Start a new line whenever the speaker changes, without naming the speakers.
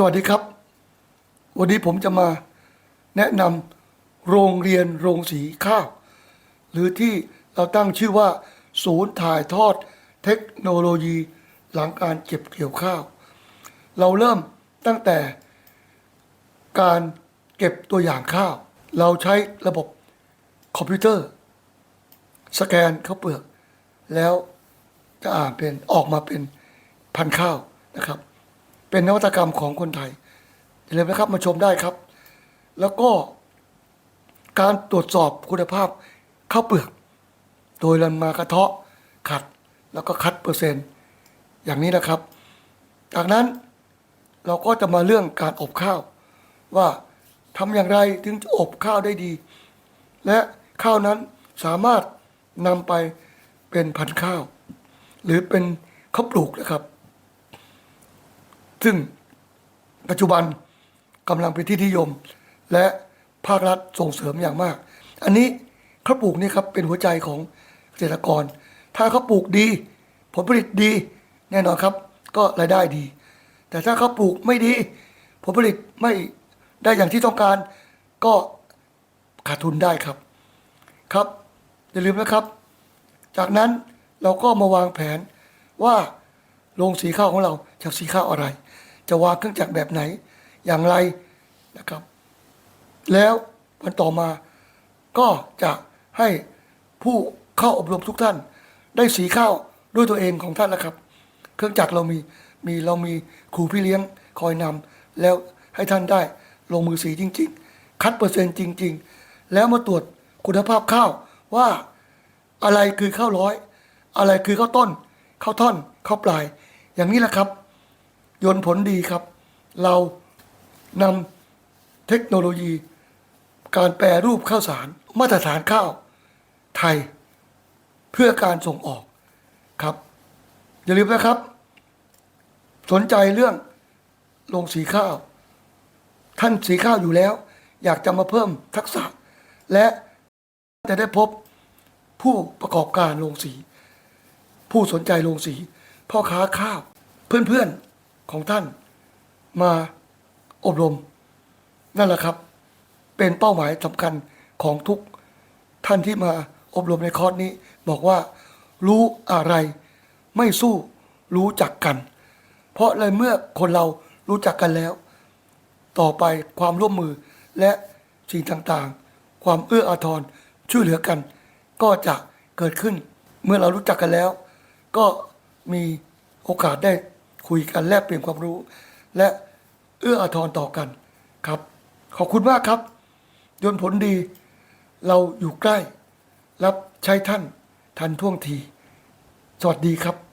สวัสดีครับ วันนี้ผมจะมาแนะนำโรงเรียนโรงสีข้าว หรือที่เราตั้งชื่อว่า ศูนย์ถ่ายทอดเทคโนโลยีหลังการเก็บเกี่ยวข้าว เราเริ่มตั้งแต่การเก็บตัวอย่างข้าว เราใช้ระบบคอมพิวเตอร์ สแกนข้าวเปลือก แล้วจะอ่านเป็นออกมาเป็นพันข้าวนะครับ เป็นนวัตกรรมของคนไทยอย่าลืมนะครับมาชมได้ครับ แล้วก็การตรวจสอบคุณภาพข้าวเปลือก โดยเรามากระเทาะขัดแล้วก็คัดเปอร์เซ็นต์ อย่างนี้นะครับ จากนั้นเราก็จะมาเรื่องการอบข้าว ว่าทำอย่างไรถึงจะอบข้าวได้ดี และข้าวนั้นสามารถนำไปเป็นพันธุ์ข้าว หรือเป็นข้าวปลูกนะครับ ซึ่งปัจจุบันกำลังเป็นที่นิยม และภาครัฐส่งเสริมอย่างมาก อันนี้ข้าวปลูกนี่ครับเป็นหัวใจของเกษตรกร ถ้าเขาปลูกดี ผลผลิตดี แน่นอนครับ ก็รายได้ดี แต่ถ้าเขาปลูกไม่ดี ผลผลิตไม่ได้อย่างที่ต้องการ ก็ขาดทุนได้ครับครับอย่าลืมนะครับ จากนั้นเราก็มาวางแผนว่า โรงสีข้าวของเราจะสีข้าวอะไร จะวางเครื่องจักรแบบไหนอย่างไรนะครับ แล้ววันต่อมาก็จะให้ผู้เข้าอบรมทุกท่าน ได้สีข้าวด้วยตัวเองของท่านนะครับ เครื่องจักรเรามีมีเรามีครูพี่เลี้ยงคอยนำแล้วให้ท่านได้ลงมือสีจริง ๆ คัดเปอร์เซ็นต์จริง ๆ แล้วมาตรวจคุณภาพข้าวว่าอะไรคือข้าวร้อย อะไรคือข้าวต้นข้าวท่อนข้าวปลาย อย่างนี้แหละครับ ยนผลดีครับ เรานำเทคโนโลยี การแปรรูปข้าวสาร มาตรฐานข้าวไทย เพื่อการส่งออกครับ อย่าลืมนะครับ สนใจเรื่องลงสีข้าว ท่านสีข้าวอยู่แล้ว อยากจะมาเพิ่มทักษะ และจะได้พบผู้ประกอบการโรงสี ผู้สนใจโรงสี พ่อค้าข้าวเพื่อนๆของท่าน มาอบรม นั่นแหละครับ เป็นเป้าหมายสำคัญของทุกท่านที่มาอบรมในคอร์สนี้ บอกว่ารู้อะไรไม่สู้รู้จักกัน เพราะในเมื่อคนเรารู้จักกันแล้ว ต่อไปความร่วมมือและสิ่งต่างๆ ความเอื้ออาทรช่วยเหลือกัน ก็จะเกิดขึ้นเมื่อเรารู้จักกันแล้ว ก็ มีโอกาสได้คุยกันแลกเปลี่ยนความรู้ และเอื้ออาทรต่อกันครับ ขอบคุณมากครับ ยนผลดี เราอยู่ใกล้ รับใช้ท่านทันท่วงที สวัสดีครับ